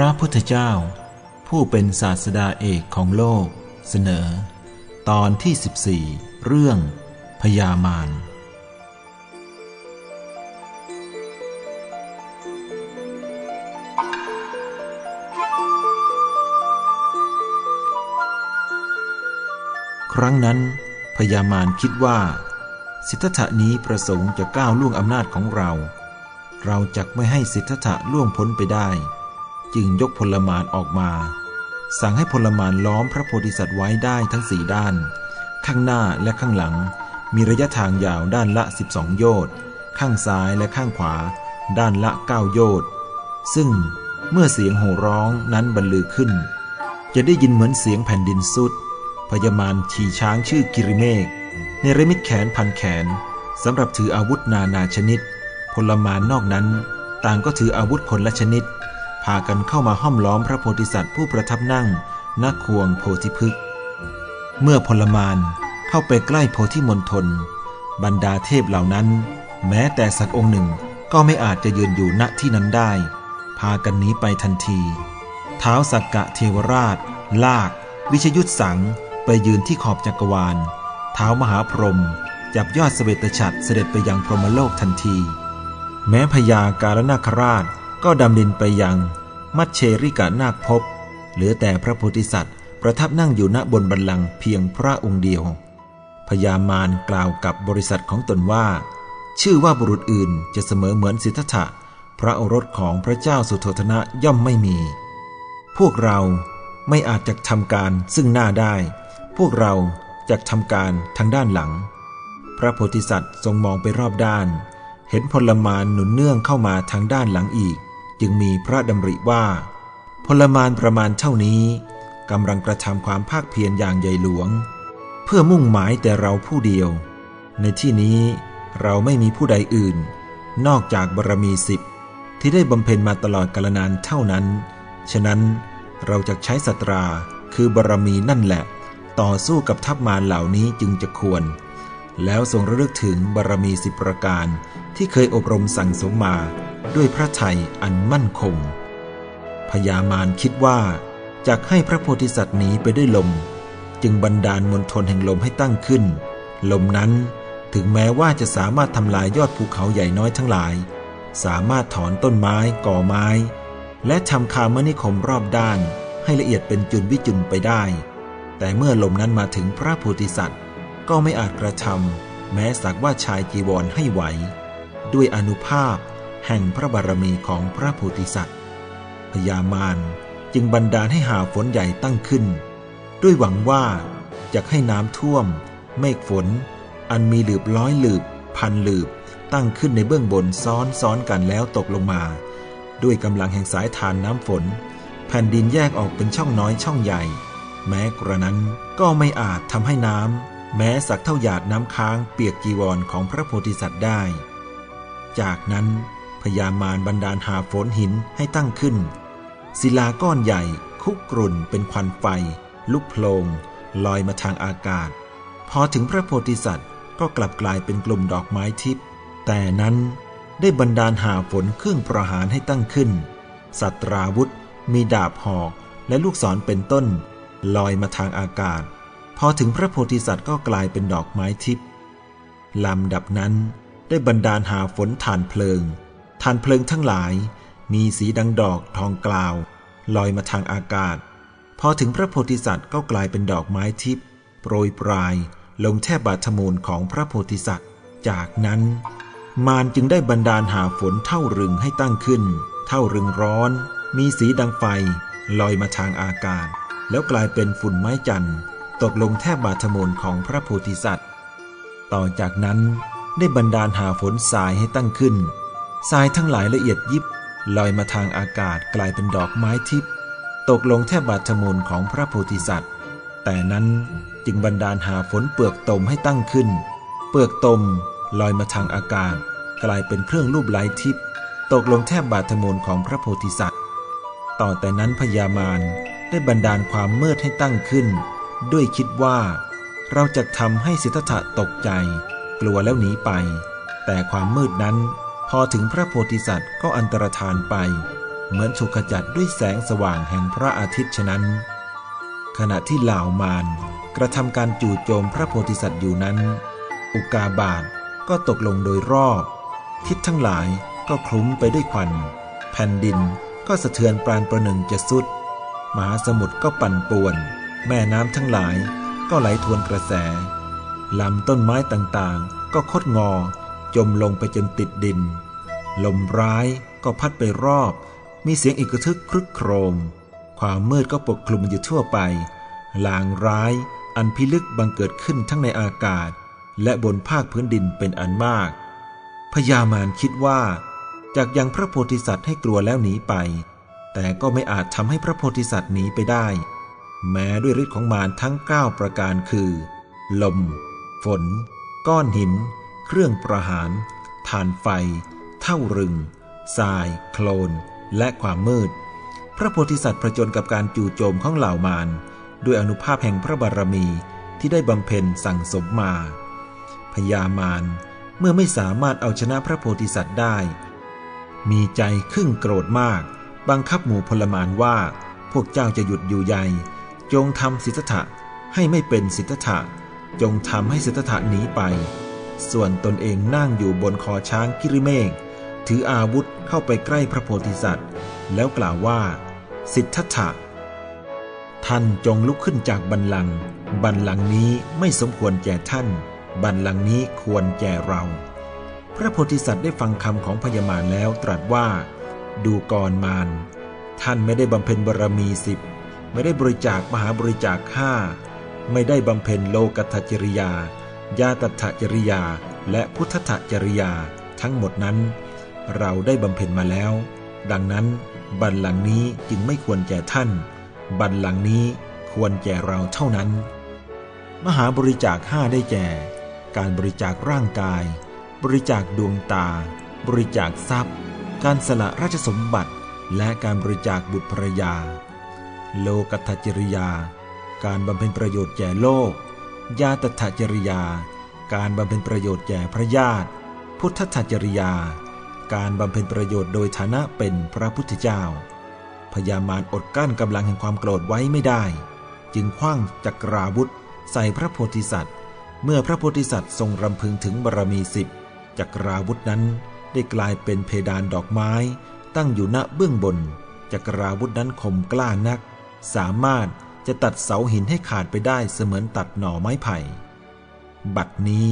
พระพุทธเจ้า ผู้เป็นศาสดาเอกของโลก เสนอ ตอนที่ 14 เรื่องพยามารครั้งนั้นพญามารคิดว่า สิทธัตถะนี้ประสงค์จะก้าวล่วงอำนาจของเรา เราจะไม่ให้สิทธัตถะล่วงพ้นไปได้ จึงยกพลมารออกมา สั่งให้พลมารล้อมพระโพธิสัตว์ไว้ได้ทั้งสี่ด้าน ข้างหน้าและข้างหลัง มีระยะทางยาวด้านละ 12 โยชน์ข้างซ้ายและข้างขวา ด้านละ 9 โยชน์ซึ่งเมื่อเสียงโห่ร้องนั้นบรรลือขึ้น จะได้ยินเหมือนเสียงแผ่นดินสุดพญามารขี่ช้างชื่อกิริเมกในระมิดแขนพันแขนสำหรับถืออาวุธนานาชนิด พลมารนอกนั้น ต่างก็ถืออาวุธคนละชนิดากันเข้ามาห้อมล้อมพระโพธิสัตว์ผู้ประทับนั่งณควงโพธิพฤกษ์เมื่อพลมารเข้าไปใกล้โพธิมณฑลบรรดาเทพเหล่านั้น แม้แต่สักองค์หนึ่งก็ไม่อาจจะยืนอยู่ณที่นั้นได้ พากันหนีไปทันทีเท้าสักกะเทวราช ลาก วิชยุทธสังไปยืนที่ขอบจักรวาลเท้ามหาพรหมจับยอดเสวตฉัตรเสด็จไปยังพรหมโลกทันที แม้พญาการนาคราชก็ดำดินไปยัง มัชเชริกานาคภพเหลือแต่พระโพธิสัตว์ ประทับนั่งอยู่ณบนบัลลังเพียงพระองค์เดียวพญามารกล่าวกับบริษัทของตนว่า ชื่อว่าบุรุษอื่นจะเสมอเหมือนสิทธัตถะพระโอรสของพระเจ้าสุโธทนะย่อมไม่มี พวกเราไม่อาจจะทำการซึ่งหน้าได้ พวกเราจะทำการทางด้านหลัง พระโพธิสัตว์ทรงมองไปรอบด้าน เห็นพลมารหนุนเนื่องเข้ามาทางด้านหลังอีก จึงมีพระดำริว่า พลมารประมาณเท่านี้กำลังกระทำความภาคเพียรอย่างใหญ่หลวง เพื่อมุ่งหมายแต่เราผู้เดียว ในที่นี้เราไม่มีผู้ใดอื่น นอกจากบารมีสิบที่ได้บำเพ็ญมาตลอดกาลนานเท่านั้น ฉะนั้นเราจะใช้สตราคือบารมีนั่นแหละ ต่อสู้กับทัพมารเหล่านี้จึงจะควร แล้วทรงระลึกถึงบารมีสิบประการที่เคยอบรมสั่งสมมา ด้วยพระไทยอันมั่นคงพญามารคิดว่าจะให้พระโพธิสัตว์หนีไปด้วยลม จึงบันดาลมนทนแห่งลมให้ตั้งขึ้น ลมนั้นถึงแม้ว่าจะสามารถทำลายยอดภูเขาใหญ่น้อยทั้งหลาย สามารถถอนต้นไม้ก่อไม้ และทำคามนิคมรอบด้านให้ละเอียดเป็นจุนวิจุนไปได้ แต่เมื่อลมนั้นมาถึงพระโพธิสัตว์ ก็ไม่อาจกระทำแม้สักว่าชายจีวรให้ไหว ด้วยอนุภาพ แห่งพระบารมีของพระโพธิสัตว์พญามารจึงบันดาลให้หาฝนใหญ่ตั้งขึ้น ด้วยหวังว่าจะให้น้ำท่วม เมฆฝน อันมีหลืบร้อยหลืบ พันหลืบ ตั้งขึ้นในเบื้องบนซ้อนซ้อนกันแล้วตกลงมา ด้วยกำลังแห่งสายทานน้ำฝน แผ่นดินแยกออกเป็นช่องน้อยช่องใหญ่ แม้กระนั้นก็ไม่อาจทำให้น้ำแม้สักเท่าหยาดน้ำค้างเปียกจีวรของพระโพธิสัตว์ได้ จากนั้น พญามารบันดาลหาฝนหินให้ตั้งขึ้น ศิลาก้อนใหญ่คุกรุ่นเป็นควันไฟ ลุกโพลงลอยมาทางอากาศ พอถึงพระโพธิสัตว์ก็กลับกลายเป็นกลุ่มดอกไม้ทิพย์แต่นั้นได้บันดาลหาฝนเครื่องประหารให้ตั้งขึ้น สัตราวุธ มีดาบหอกและลูกศรเป็นต้น ลอยมาทางอากาศ พอถึงพระโพธิสัตว์ก็กลายเป็นดอกไม้ทิพย์ลำดับนั้นได้บันดาลหาฝนฐานเพลิง ฐานเพลิงทั้งหลาย มีสีดังดอกทองกล่าว ลอยมาทางอากาศ พอถึงพระโพธิสัตว์ก็กลายเป็นดอกไม้ทิพย์โปรยปลายลงแทบบาทมูลของพระโพธิสัตว์ จากนั้น มารจึงได้บันดาลหาฝนเท่ารึงให้ตั้งขึ้น เท่ารึงร้อน มีสีดังไฟ ลอยมาทางอากาศ แล้วกลายเป็นฝุ่นไม้จันทร์ตกลงแทบบาทมูลของพระโพธิสัตว์ ต่อจากนั้นได้บันดาลหาฝนทรายให้ตั้งขึ้น ทรายทั้งหลายละเอียดยิบลอยมาทางอากาศกลายเป็นดอกไม้ทิพย์ตกลงแทบบาทมูลของพระโพธิสัตว์ แต่นั้นจึงบันดาลหาฝนเปลือกตมให้ตั้งขึ้น เปลือกตมลอยมาทางอากาศ กลายเป็นเครื่องรูปไล้ทิพย์ตกลงแทบบาทมูลของพระโพธิสัตว์ ต่อแต่นั้นพญามารได้บันดาลความมืดให้ตั้งขึ้น ด้วยคิดว่า เราจะทำให้สิทธะตกใจ กลัวแล้วหนีไป แต่ความมืดนั้น พอถึงพระโพธิสัตว์ก็อันตรธานไป เหมือนถูกขจัดด้วยแสงสว่างแห่งพระอาทิตย์ฉะนั้น ขณะที่เหล่ามารกระทำการจู่โจมพระโพธิสัตว์อยู่นั้น อุกาบาตก็ตกลงโดยรอบ ทิศทั้งหลายก็คลุ้มไปด้วยควัน แผ่นดินก็สะเทือนปรานประหนึ่งจะสุด มหาสมุทรก็ปั่นป่วน แม่น้ำทั้งหลายก็ไหลทวนกระแสลำต้นไม้ต่างๆ ก็คดงอ จมลงไปจนติดดิน ลมร้ายก็พัดไปรอบ มีเสียงอีกระทึกครึกโครม ความมืดก็ปกคลุมอยู่ทั่วไป ลางร้ายอันพิลึกบังเกิดขึ้นทั้งในอากาศ และบนภาคพื้นดินเป็นอันมาก พญามารคิดว่าจากยังพระโพธิสัตว์ให้กลัวแล้วหนีไป แต่ก็ไม่อาจทำให้พระโพธิสัตว์หนีไปได้ แม้ด้วยฤทธิ์ของมารทั้ง 9 ประการคือ ลม ฝน ก้อนหิน เครื่องประหารฐานไฟ เท่ารึง ทราย โคลน และความมืด พระโพธิสัตว์ประจนกับการจู่โจมของเหล่ามารด้วยอนุภาพแห่งพระบารมีที่ได้บำเพ็ญสั่งสมมา พญามารเมื่อไม่สามารถเอาชนะพระโพธิสัตว์ได้ มีใจขึ่งโกรธมาก บังคับหมู่พลมานว่า พวกเจ้าจะหยุดอยู่ใหญ่ จงทำสิทธะให้ไม่เป็นสิทธะจงทำให้สิทธะหนีไป ส่วนตนเองนั่งอยู่บนคอช้างกิริเมฆถืออาวุธเข้าไปใกล้พระโพธิสัตว์ แล้วกล่าวว่า สิทธัตถะท่านจงลุกขึ้นจากบันลัง บันลังนี้ไม่สมควรแก่ท่าน บันลังนี้ควรแก่เรา พระโพธิสัตว์ได้ฟังคำของพญามารแล้วตรัสว่า ดูกรมาร ท่านไม่ได้บำเพ็ญบารมีสิบ ไม่ได้บริจาคมหาบริจาคห้า ไม่ได้บำเพ็ญโลกัตจริยา ญาตัตถจริยาและพุทธถจริยาทั้งหมดนั้น เราได้บำเพ็ญมาแล้ว ดังนั้นบัลลังก์นี้จึงไม่ควรแก่ท่าน บัลลังก์นี้ควรแก่เราเท่านั้น มหาบริจาคห้าได้แก่ การบริจาคร่างกาย บริจาคดวงตา บริจาคทรัพย์ การสละราชสมบัติ และการบริจาคบุตรภรยา โลกัตถจริยา การบำเพ็ญประโยชน์แก่โลก ญาตถจริยา การบำเพ็ญประโยชน์แก่พระญาติ พุทธถจริยา การบำเพ็ญประโยชน์โดยฐานะเป็นพระพุทธเจ้า พญามารอดกั้นกำลังแห่งความโกรธไว้ไม่ได้ จึงคว้างจักราวุธ ใส่พระโพธิสัตว์ เมื่อพระโพธิสัตว์ทรงรำพึงถึงบารมีสิบจักราวุธนั้นได้กลายเป็นเพดานดอกไม้ ตั้งอยู่ณเบื้องบนจักราวุธนั้นคมกล้านัก สามารถ จะตัดเสาหินให้ขาดไปได้เสมือนตัดหน่อไม้ไผ่ บัดนี้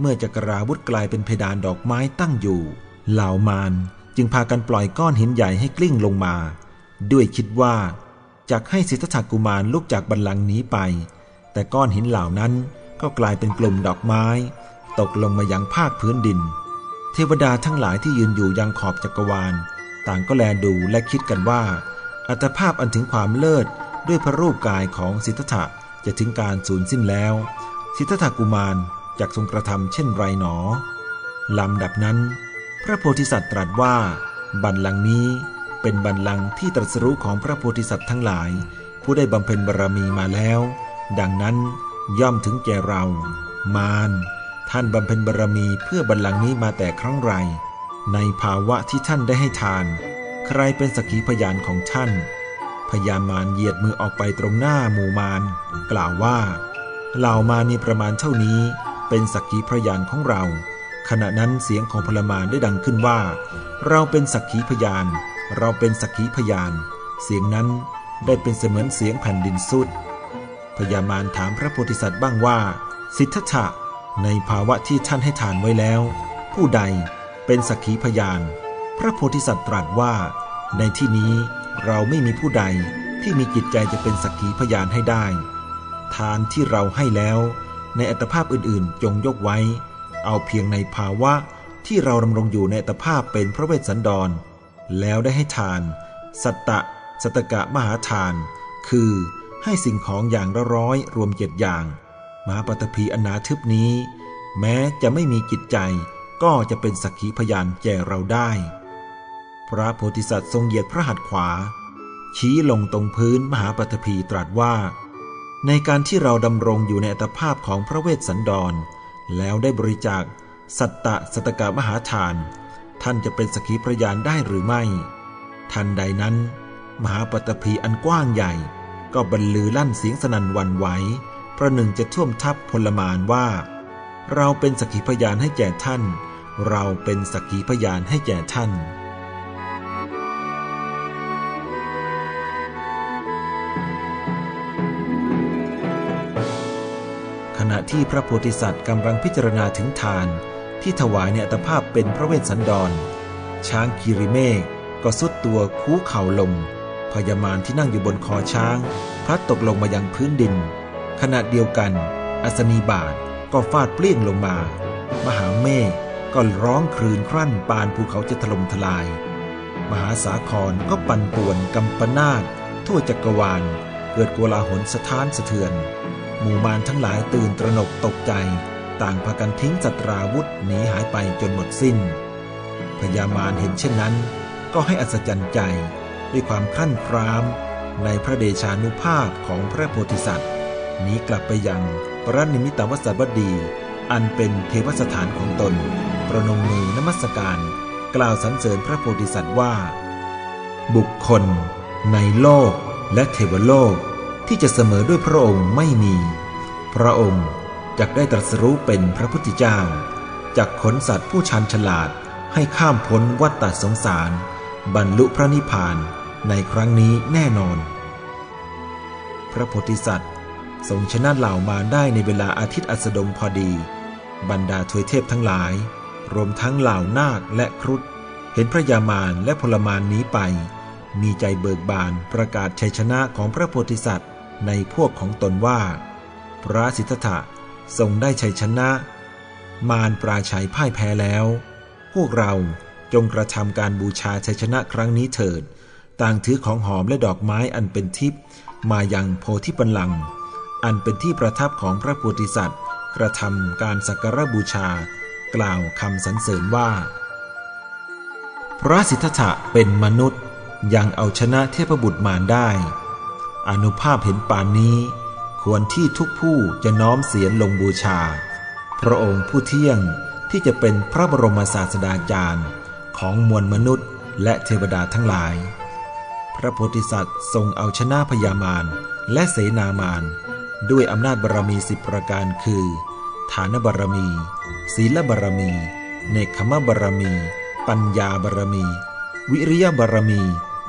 เมื่อจักราวุธกลายเป็นเพดานดอกไม้ตั้งอยู่ เหล่ามารจึงพากันปล่อยก้อนหินใหญ่ให้กลิ้งลงมา ด้วยคิดว่าจากให้สิทธัตถกุมารลุกจากบัลลังก์นี้ไป แต่ก้อนหินเหล่านั้นก็กลายเป็นกลุ่มดอกไม้ ตกลงมายังภาคพื้นดิน เทวดาทั้งหลายที่ยืนอยู่ยังขอบจักรวาล ต่างก็แลดูและคิดกันว่า อัตภาพอันถึงความเลิศ ด้วยพระรูปกายของสิทธัตถะจะถึงการสูญสิ้นแล้ว สิทธัตถกุมารจักทรงกระทำเช่นไรหนอลำดับนั้น พระโพธิสัตว์ตรัสว่า บัลลังก์นี้เป็นบัลลังก์ที่ตรัสรู้ของพระโพธิสัตว์ทั้งหลาย ผู้ได้บำเพ็ญบารมีมาแล้ว ดังนั้นย่อมถึงแก่เรา มารท่านบำเพ็ญบารมีเพื่อบัลลังก์นี้มาแต่ครั้งไร ในภาวะที่ท่านได้ให้ทาน ใครเป็นสกีพยานของท่าน พญามารเหยียดมือออกไปตรงหน้าหมู่มารกล่าวว่าเหล่ามามีประมาณเท่านี้ เป็นสักขีพยานของเรา ขณะนั้นเสียงของพลมารได้ดังขึ้นว่า เราเป็นสักขีพยาน เราเป็นสักขีพยาน เสียงนั้นได้เป็นเสมือนเสียงแผ่นดินสุดพญามารถามพระโพธิสัตว์บ้างว่า สิทธัตถะในภาวะที่ท่านให้ทานไว้แล้ว ผู้ใดเป็นสักขีพยาน พระโพธิสัตว์ตรัสว่า ในที่นี้ เราไม่มีผู้ใดที่มีจิตใจจะเป็นสักขีพยานให้ได้ ทานที่เราให้แล้ว ในอัตภาพอื่นๆ จงยกไว้ เอาเพียงในภาวะที่เราดำรงอยู่ในอัตภาพเป็นพระเวสสันดร แล้วได้ให้ทาน สัตตะ สัตกะมหาทาน คือให้สิ่งของอย่างละร้อยรวมเจ็ดอย่าง มหาปฐพีอนาทึบนี้ แม้จะไม่มีจิตใจก็จะเป็นสักขีพยานแก่เราได้ พระโพธิสัตว์ทรงเหยียดพระหัตถ์ขวา ชี้ลงตรงพื้นมหาปฐพีตรัสว่า ในการที่เราดำรงอยู่ในอัตภาพของพระเวสสันดร แล้วได้บริจาค สัตตะสัตกะมหาทาน ท่านจะเป็นสกขีพยานได้หรือไม่ ทันใดนั้น มหาปฐพีอันกว้างใหญ่ ก็บรรลือลั่นเสียงสนั่นวันไหวประหนึ่งจะท่วมทับพลมานว่า เราเป็นสกขีพยานให้แก่ท่าน เราเป็นสกขีพยานให้แก่ท่าน ที่พระโพธิสัตว์กำลังพิจารณาถึงทาน ที่ถวายในอัตภาพเป็นพระเวสสันดร ช้างคิริเมฆก็สุดตัวคูเข่าลงพญามารที่นั่งอยู่บนคอช้าง พลัดตกลงมายังพื้นดิน ขณะเดียวกัน อัศนีบาทก็ฟาดเปลี่ยงลงมา มหาเมฆก็ร้องครืนครั่นปานภูเขาจะถล่มทลาย มหาสาครก็ปั่นป่วนกำปนาตทั่วจักรวาล เกิดโกลาหลสะท้านสะเทือน หมู่มารทั้งหลายตื่นตระหนกตกใจ ต่างพากันทิ้งจัตราวุธหนีหายไปจนหมดสิ้น พญามารเห็นเช่นนั้น ก็ให้อัศจรรย์ใจด้วยความคลั่นคราม ในพระเดชานุภาพของพระโพธิสัตว์หนีกลับไปยังพระนิมิตวสบดี อันเป็นเทวสถานของตน ประนมมือนมัสการ กล่าวสรรเสริญพระโพธิสัตว์ว่า บุคคล ในโลกและเทวโลก ที่จะเสมอด้วยพระองค์ไม่มี พระองค์จักได้ตรัสรู้เป็นพระพุทธเจ้าจักขนสัตว์ผู้ชันฉลาดให้ข้ามพ้นวัฏฏสงสาร บรรลุพระนิพพานในครั้งนี้แน่นอน พระโพธิสัตว์ทรงชนะเหล่ามารได้ในเวลาอาทิตย์อัสดงพอดี บรรดาทวยเทพทั้งหลาย รวมทั้งเหล่านาคและครุฑเห็นพระยามารและพลมารนี้ไป มีใจเบิกบานประกาศชัยชนะของพระโพธิสัตว์ ในพวกของตนว่า พระสิทธัตถะทรงได้ชัยชนะ มารปราชัยพ่ายแพ้แล้ว พวกเราจงกระทำการบูชาชัยชนะครั้งนี้เถิด ต่างถือของหอมและดอกไม้อันเป็นทิพย์มายังโพธิปัลลังก์อันเป็นที่ประทับของพระโพธิสัตว์ กระทำการสักการบูชา กล่าวคำสรรเสริญว่า พระสิทธะเป็นมนุษย์ยังเอาชนะเทพบุตรมารได้ อนุภาพเห็นปานนี้ ควรที่ทุกผู้จะน้อมเสียนลงบูชา พระองค์ผู้เที่ยงที่จะเป็นพระบรมศาสดาจารย์ของมวลมนุษย์ และเทวดาทั้งหลาย พระโพธิสัตว์ทรงเอาชนะพญามารและเสนามารด้วยอำนาจบารรมีสิบประการคือ ฐานบารรมี ศีลบารรมี เนคขมบารรมี ปัญญาบารรมี วิริยบารรมี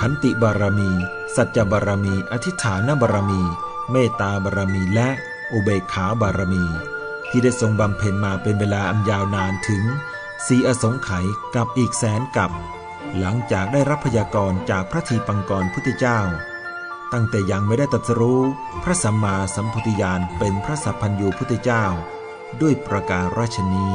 ขันติบารมี สัจจบารมี อธิษฐานบารมี เมตตาบารมีและอุเบกขาบารรมี ที่ได้ทรงบำเพ็ญมาเป็นเวลาอันยาวนานถึงสีอสงไขยกับอีกแสนกับ หลังจากได้รับพยากรณ์จากพระทีปังกรพุทธเจ้า ตั้งแต่ยังไม่ได้ตรัสรู้ พระสัมมาสัมพุทธญาณเป็นพระสัพพัญญูพุทธเจ้า ด้วยประการราชนี้